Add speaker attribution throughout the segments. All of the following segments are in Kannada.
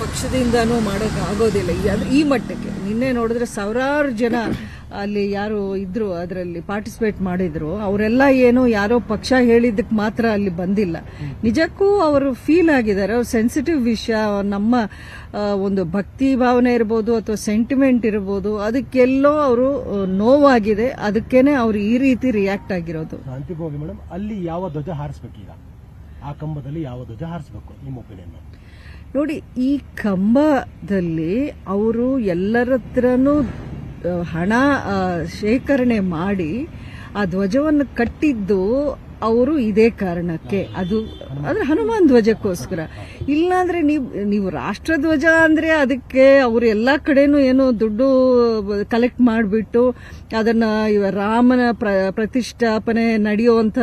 Speaker 1: ಪಕ್ಷದಿಂದನೂ ಮಾಡೋಕೆ ಆಗೋದಿಲ್ಲ ಈ- ಮಟ್ಟಕ್ಕೆ. ನಿನ್ನೆ ನೋಡಿದ್ರೆ ಸಾವಿರಾರು ಜನ ಅಲ್ಲಿ ಯಾರು ಇದ್ರು, ಅದರಲ್ಲಿ ಪಾರ್ಟಿಸಿಪೇಟ್ ಮಾಡಿದ್ರು. ಅವರೆಲ್ಲ ಏನು ಯಾರೋ ಪಕ್ಷ ಹೇಳಿದ್ದಕ್ಕೆ ಮಾತ್ರ ಅಲ್ಲಿ ಬಂದಿಲ್ಲ. ನಿಜಕ್ಕೂ ಅವರು ಫೀಲ್ ಆಗಿದ್ದಾರೆ. ಅವ್ರು ಸೆನ್ಸಿಟಿವ್ ವಿಷಯ ನಮ್ಮ ಒಂದು ಭಕ್ತಿ ಭಾವನೆ ಇರ್ಬೋದು ಅಥವಾ ಸೆಂಟಿಮೆಂಟ್ ಇರ್ಬೋದು, ಅದಕ್ಕೆಲ್ಲೋ ಅವರು ನೋವಾಗಿದೆ. ಅದಕ್ಕೇನೆ ಅವರು ಈ ರೀತಿ ರಿಯಾಕ್ಟ್ ಆಗಿರೋದು.
Speaker 2: ಮೇಡಮ್ ಅಲ್ಲಿ ಯಾವ ಧ್ವಜ ಹಾರಿಸ್ಬೇಕೀಗ? ಆ ಕಂಬದಲ್ಲಿ ಯಾವ ಧ್ವಜ ಹಾರಿಸ್ಬೇಕು, ನಿಮ್ಮ ಒಪಿನಿಯನ್
Speaker 1: ನೋಡಿ ಈ ಕಂಬದಲ್ಲಿ ಅವರು ಎಲ್ಲರ ಹತ್ರನೂ ಹಣ ಶೇಖರಣೆ ಮಾಡಿ ಆ ಧ್ವಜವನ್ನು ಕಟ್ಟಿದ್ದು ಅವರು ಇದೇ ಕಾರಣಕ್ಕೆ ಅದು ಅಂದ್ರೆ ಹನುಮಾನ್ ಧ್ವಜಕ್ಕೋಸ್ಕರ. ಇಲ್ಲಾಂದ್ರೆ ನೀವು ನೀವು ರಾಷ್ಟ್ರಧ್ವಜ ಅಂದ್ರೆ ಅದಕ್ಕೆ ಅವರು ಎಲ್ಲಾ ಕಡೆನೂ ಏನೋ ದುಡ್ಡು ಕಲೆಕ್ಟ್ ಮಾಡಿಬಿಟ್ಟು ಅದನ್ನ ರಾಮನ ಪ್ರ, ಪ್ರತಿಷ್ಠಾಪನೆ ನಡೆಯುವಂತ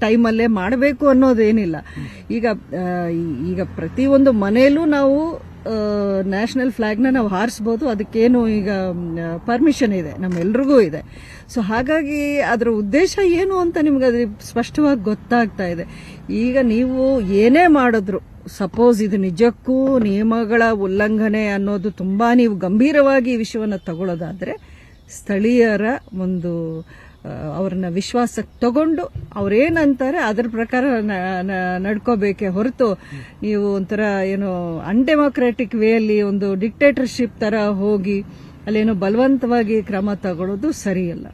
Speaker 1: ಟೈಮಲ್ಲೇ ಮಾಡಬೇಕು ಅನ್ನೋದೇನಿಲ್ಲ. ಈಗ ಈಗ ಪ್ರತಿಯೊಂದು ಮನೆಯಲ್ಲೂ ನಾವು ನ್ಯಾಷನಲ್ ಫ್ಲಾಗ್ನ ನಾವು ಹಾರಿಸ್ಬೋದು. ಅದಕ್ಕೇನು ಈಗ ಪರ್ಮಿಷನ್ ಇದೆ. ನಮ್ಮೆಲ್ರಿಗೂ ಇದೆ. ಸೊ ಹಾಗಾಗಿ ಅದರ ಉದ್ದೇಶ ಏನು ಅಂತ ನಿಮ್ಗೆ ಅದ್ರ ಸ್ಪಷ್ಟವಾಗಿ ಗೊತ್ತಾಗ್ತಾ ಇದೆ. ಈಗ ನೀವು ಏನೇ ಮಾಡಿದ್ರು ಸಪೋಸ್ ಇದು ನಿಜಕ್ಕೂ ನಿಯಮಗಳ ಉಲ್ಲಂಘನೆ ಅನ್ನೋದು ತುಂಬಾ ನೀವು ಗಂಭೀರವಾಗಿ ಈ ವಿಷಯವನ್ನು ತಗೊಳ್ಳೋದಾದರೆ ಸ್ಥಳೀಯರ ಒಂದು ಅವ್ರನ್ನ ವಿಶ್ವಾಸಕ್ಕೆ ತಗೊಂಡು ಅವ್ರೇನಂತಾರೆ ಅದ್ರ ಪ್ರಕಾರ ನಡ್ಕೋಬೇಕೆ ಹೊರತು ನೀವು ಒಂಥರ ಏನು ಅನ್ಡೆಮೋಕ್ರಾಟಿಕ್ ವೇಯಲ್ಲಿ ಒಂದು ಡಿಕ್ಟೇಟರ್ಶಿಪ್ ತರ ಹೋಗಿ ಅಲ್ಲೇನೋ ಬಲವಂತವಾಗಿ ಕ್ರಮ ತಗೊಳ್ಳೋದು ಸರಿಯಲ್ಲ.